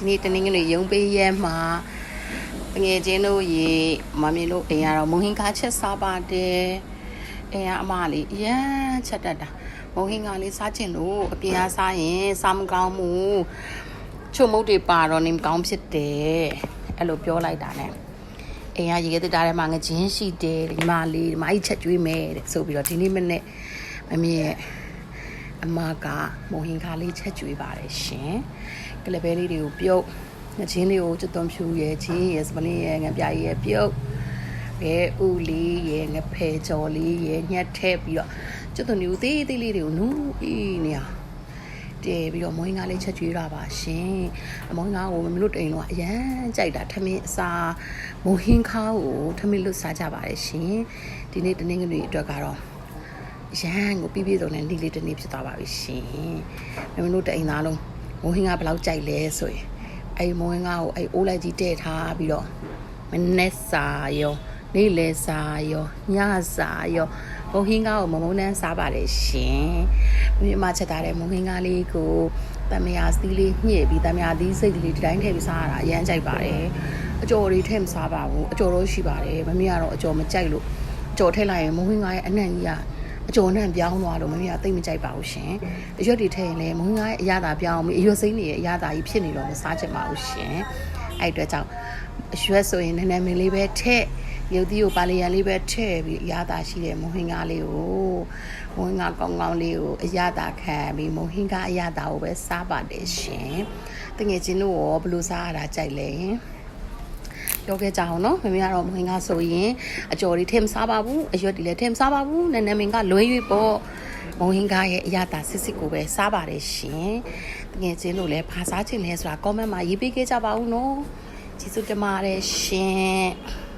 ဒီနေ့တနင်္ဂနွေရုံးပေးရဲမှာငယ်ချင်းတို့ရေမမီလို့အိမ်ကတော့မုံဟင်းကားချက်စားပါတယ်အိမ်ကအမလေးအရန်ချက်တတ်တာမုံဟင်းကားလေးစားချင်လို့အပြင်ကစားရင်စားမကောင်းဘူးချုံမုတ်တွေပါတော့နေမကောင်းဖြစ်တယ်အဲ့လိုပြောလိုက်တာ ਨੇ အိမ်ကရေခဲတက်တာထဲမှာငချင်းရှိတယ်ဒီမလေးဒီမကြီးချက်ကျွေးမယ်တဲ့ဆိုပြီးတော့ဒီနေ့မနေ့မမီရဲ့ အမကမုံဟင်ခါလေးချက်ကျွေးပါတယ်ရှင်ကလပဲလေးတွေကိုပြုတ်ငချင်းလေးကိုကျွတ်သွန်ဖြူရဲ့ချင်းရဲ့စပလင်းရဲ့ငပြရဲ့ပြုတ်ဘဲဥလေးရဲ့ငဖဲကြော်လေးရဲ့ညှက်ထဲပြီးတော့ကျွတ်သွန်မျိုးသေးသေးလေးတွေကိုနူးအေးနေအောင်တဲပြီးတော့မုံဟင်ခါလေးချက်ကျွေးတာပါရှင်အမုံဟင်ခါကိုမမလို့တိန်တော့အရန်ကြိုက်တာထမင်းအစာမုံဟင်ခါကိုထမင်းလွတ်စားကြပါတယ်ရှင်ဒီနေ့တနင်္ဂနွေအတွက်ကတော့ ရန်ကိုပြီးပြည့်စုံတဲ့နေ့လေးတစ်နေ့ဖြစ်သွားပါပြီရှင်။မမတို့တအိမ်သားလုံးမိုးဟင်းကဘယ်လောက်ကြိုက်လဲဆိုရင်အဲ့မိုးဟင်းကကိုအဲ့အိုးလိုက်ကြီးတဲ့ထားပြီးတော့မနေ့စာရောနေ့လယ်စာရောညစာရောမိုးဟင်းကကိုမမုံနှမ်းစားပါတယ်ရှင်။မြမချက်ထားတဲ့မိုးဟင်းကလေးကိုတမယာသီးလေးညှစ်ပြီးတမယာသီးစိတ်ကလေးဒီတိုင်းထည့်ပြီးစားရတာအရန်ကြိုက်ပါတယ်။အကျော်တွေထည့်မစားပါဘူး။အကျော်တော့ရှိပါတယ်။မမေကတော့အကျော်မကြိုက်လို့အကျော်ထည့်လိုက်ရင်မိုးဟင်းကရဲ့အနှံ့ကြီးက အကျော်နဲ့ပြောင်းသွားလို့မမေကတိတ်မကြိုက်ပါဘူးရှင်အရွက်တွေထည့်ရင်လည်းမုံငါရဲ့အရသာပြောင်းပြီးအရွက်စိမ့်တွေရဲ့အရသာကြီးဖြစ်နေတော့မစားချင်ပါဘူးရှင်အဲ့အတွက်ကြောင့်အရွက်ဆိုရင်နည်းနည်းမင်းလေးပဲထည့်ရုပ်သီးကိုပါလီယံလေးပဲထည့်ပြီးအရသာရှိတဲ့မုံဟင်္ကားလေးကိုမုံဟင်္ကားကောင်းကောင်းလေးကိုအရသာခံပြီးမုံဟင်္ကားအရသာကိုပဲစားပါတယ်ရှင်တငယ်ချင်းတို့ရောဘယ်လိုစားရတာကြိုက်လဲ ပြောခဲ့ကြအောင်နော်မမေကတော့မင်းကဆိုရင်အကျော်လေးထည့်မစားပါဘူးအရွက်တွေလည်းထည့်မစားပါဘူးနည်းနည်းမင်းကလွဲ၍ပေါ့မုံဟင်းကားရဲ့အရသာစစ်စစ်ကိုပဲစားပါတယ်ရှင်တကယ်ချင်းလို့လည်းဖာစားချင်လဲဆိုတာ comment မှာရေးပေးခဲ့ကြပါဦးနော်ကျေးဇူးတင်ပါတယ်ရှင်